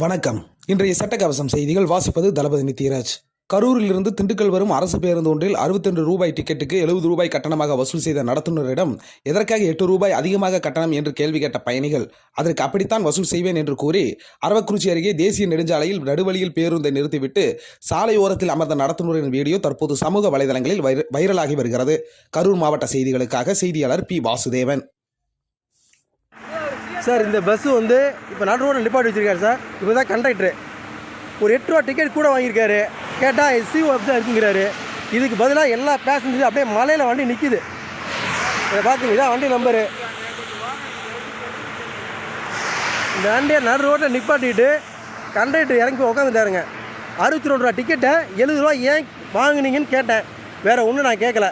வணக்கம். இன்றைய சட்டகவசம் செய்திகள் வாசிப்பது தளபதி நித்யராஜ். கரூரிலிருந்து திண்டுக்கல் வரும் அரசு பேருந்து ஒன்றில் 62 ரூபாய் டிக்கெட்டுக்கு எழுபது ரூபாய் கட்டணமாக வசூல் செய்த நடத்துனரிடம் எதற்காக எட்டு ரூபாய் அதிகமாக கட்டணம் என்று கேள்வி கேட்ட பயணிகள் அதற்கு அப்படித்தான் வசூல் செய்வேன் என்று கூறி அரவக்குறிச்சி அருகே தேசிய நெடுஞ்சாலையில் நடுவழியில் பேருந்தை நிறுத்திவிட்டு சாலையோரத்தில் அமர்ந்த நடத்துனரின் வீடியோ தற்போது சமூக வலைதளங்களில் வைரலாகி வருகிறது. கரூர் மாவட்ட செய்திகளுக்காக செய்தியாளர் பி. வாசுதேவன். சார் இந்த பஸ்ஸு வந்து இப்போ நடு ரோடு நிப்பாட்டி வச்சிருக்காரு சார். இப்போ தான் கண்டக்டரு ஒரு எட்டு ரூபா டிக்கெட் கூட வாங்கியிருக்காரு. கேட்டால் எஸ்சி ஆஃப் தான் இருக்குங்கிறாரு. இதுக்கு பதிலாக எல்லா பேசஞ்சரும் அப்படியே மலையில் வண்டி நிற்கிது இதை பார்த்துங்க இதான் வண்டி நம்பரு இந்த வண்டியை நடு ரோட்டில் நிப்பாட்டிட்டு கண்டக்டர் இறங்கி உட்காந்துட்டாருங்க அறுபத்தி ரெண்டு ரூபா டிக்கெட்டை எழுபது ரூபா ஏன் வாங்கினீங்கன்னு கேட்டேன். வேறு ஒன்றும் நான் கேட்கல